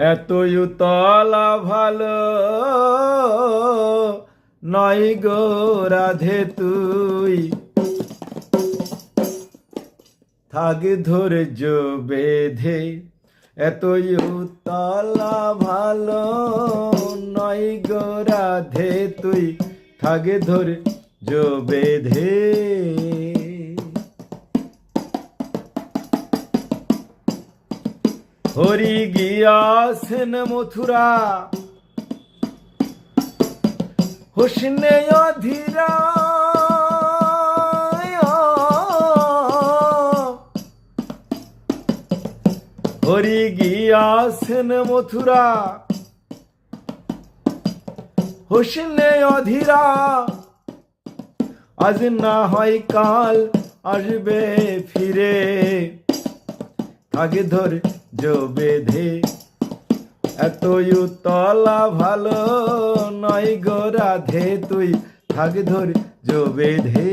এতই তলা ভালো নয় গো রাধে তুই। থাক ধৈর্য বেধে, এতই তলা ভালো নয় গো রাধে তুই। থাক ধৈর্য বেধে। হরি গিয়াছেন মথুরা। হোসনে অধীরা। হরি গিয়াছেন মথুরা। হোসনে অধীরা। আজ না হয় কাল আসবে ফিরে। আগে ধরে জো বেধে এতই তলা ভালো নয় গো রাধে তুই থাক ধরে জো বেঁধে।